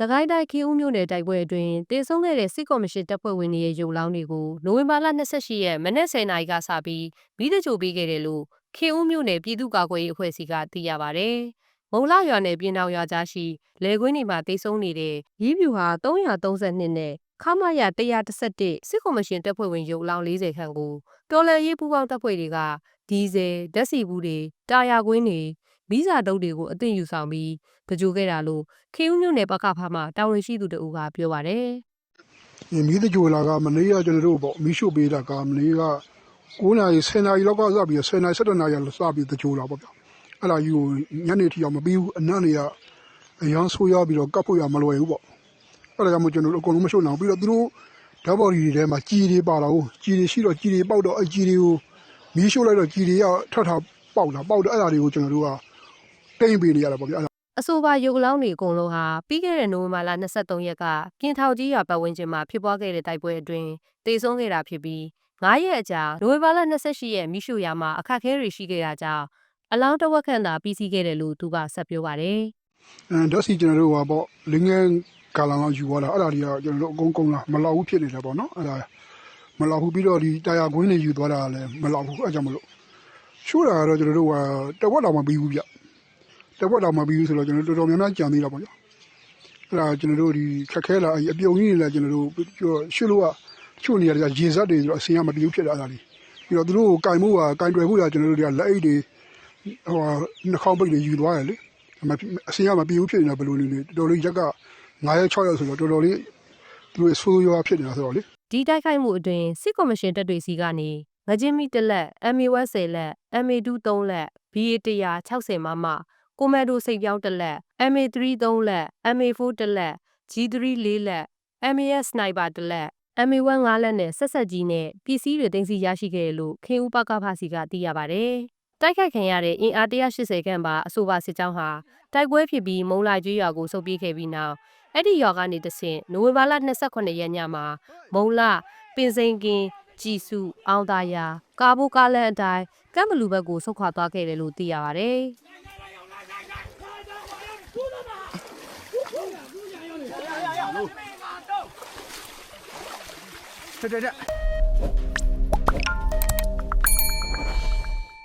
စကိုင်းတိုင်းခေဦးမြို့နယ်တိုက်ပွဲအတွင်းတေဆုံးခဲ့တဲ့စစ်ကော်မရှင်တပ်ဖွဲ့ဝင်တွေရဲ့ရုပ်လောင်းတွေကိုနိုဝင်ဘာလ28ရက်မနက်10:00နာရီကစပြီးမိသကြိုပေးခဲ့တယ်လို့ခေဦးမြို့နယ်ပြည်သူ့ကာကွယ်ရေးအဖွဲ့စီကသိရပါဗျ။မုံလာရွာနယ်ပြည်တော်ရွာကြားရှိလေကွင်းဒီမှာတေဆုံးနေတဲ့ရီးပြူဟာ332နဲ့ခမရ111စစ်ကော်မရှင်တပ်ဖွဲ့ဝင်ရုပ်လောင်း40ခန့်ကိုတော်လန်ရေးပူးပေါင်းတပ်ဖွဲ့တွေကဒီဇယ်ဓာတ်ဆီဘူးတွေတာယာကွင်းတွေ မီးစာတုပ်တွေကိုအသင့်ယူဆောင်ပြီးပကြိုခဲ့တာလို့ခေဦးမြို့နယ်ပကဖမှာတာဝန်ရှိသူတဦးကပြောပါတယ်ဒီမီးတကြိုလာကမနေ့ကကျွန်တော်တို့ပေါ့မီးရှို့ပေးတာကမနေ့က9နာရီ10နာရီလောက်ကစပြီး10နာရီ17နာရီလောက်စပြီးတကြိုလာပေါ့ဗျအဲ့ဒါကြီးကိုညနေထိအောင်မပြီးဘူးအနက်နေရအရန်ဆိုးရပြီးတော့ကပ်ဖို့ရမလွယ်ဘူးပေါ့အဲ့ဒါကြောင့်မို့ကျွန်တော်တို့အကုန်လုံးမရှို့နိုင်ဘူးပြီးတော့သူတို့ဓာတ်ပေါ်ဒီတွေထဲမှာကြီးတွေပါလာဘူးကြီးတွေရှိတော့ကြီးတွေပေါက်တော့အဲ့ကြီးတွေကိုမီးရှို့လိုက်တော့ကြီးတွေကထထပေါက်လာပေါက်တော့အဲ့ဒါတွေကိုကျွန်တော်တို့က တိမ့်ပေးနေရတာပေါ့ဗျအဲ့ဒါအဆိုပါရုပ်လောင်းတွေအကုန်လုံးဟာပြီးခဲ့တဲ့နိုဝင်ဘာလ23ရက်ကကင်ထောက်ကြီးရွာပတ်ဝန်းကျင်မှာဖြစ်ပွားခဲ့တဲ့တိုက်ပွဲအတွင်းတေဆုံးခဲ့တာဖြစ်ပြီး9ရက်အကြာနိုဝင်ဘာလ28ရက်မိရှုရာမှာအခက်အခဲတွေရှိခဲ့တာကြောင့်အလောင်းတစ်ဝက်ခန့်သာပြီးစီးခဲ့တယ်လို့သူကဆက်ပြောပါတယ်အဲဓာတ်စီကျွန်တော်တို့ကပေါ့လင်းငယ်ကာလလောက်ယူသွားတာအဲ့ဒါတွေကကျွန်တော်တို့အကုန်ကုန်လာမလောက်ဘူးဖြစ်နေတာပေါ့နော်အဲ့ဒါမလောက်ဘူးပြီးတော့ဒီတာယာကွင်းတွေယူသွားတာလည်းမလောက်ဘူးအဲ့ကြောင့်မလို့ရှိုးတာကတော့ကျွန်တော်တို့ကတဝက်တော့မပြီးဘူးဗျ တဝက်တော့မပြီးဘူးဆိုတော့ကျွန်တော်တို့တော်တော်များများကြံသေးတာပေါ့ဗျအဲ့ဒါကျွန်တော်တို့ဒီခက်ခဲလာအပြုံကြီးတွေလည်းကျွန်တော်တို့ပြောရှိလို့ကချို့နေရာတွေကရေစက်တွေဆိုတော့အစင်ကမတည်ဘူးဖြစ်တာအဲ့ဒါလေးပြီးတော့သူတို့ကိုကင်မှုကကင်တွယ်ဖို့ကကျွန်တော်တို့တွေကလက်အိတ်တွေဟိုနှာခေါင်းပိတ်တွေယူသွားတယ်လေမအစင်ရမပြေဘူးဖြစ်နေတာဘယ်လိုနေလဲတော်တော်လေးရက်က9ရက်6ရက်ဆိုတော့တော်တော်လေးသူတို့ဆိုးရွားဖြစ်နေတာဆိုတော့လေဒီတိုက်ခိုက်မှုအတွင်းစစ်ကော်မရှင်တပ်တွေစီကနေငကြင်းမီတစ်လက် MA1 10 လက် MA2 3လက် BA100 60 မမ ကိုမန်ဒိုစိတ်ပြောင်းတစ်လက် MA3 3လက် MA4 တစ်လက် G3 4လက် MAS စနိုက်ပါတစ်လက် MA1 5လက်နဲ့ဆက်ဆက်ကြီးနဲ့ပစ္စည်းတွေတင်စီရရှိခဲ့တယ်လို့ခင်ဦးပကဖစီကသိရပါဗျ။တိုက်ခိုက်ခံရတဲ့အင်အား180ခန့်ပါအဆိုပါစစ်ကြောင်းဟာတိုက်ပွဲဖြစ်ပြီးမုံလာကျွေးရွာကိုဆုတ်ပြေးခဲ့ပြီးနောက်အဲ့ဒီရွာကနေတဆင့်နိုဝင်ဘာလ28ရက်ညမှာမုံလပင်စိန်ကင်ကြည်စုအောင်သာယာကာဘိုကားလန်အတိုင်းကမ်ဘလူဘက်ကိုဆုတ်ခွာသွားခဲ့တယ်လို့သိရပါတ 这这这。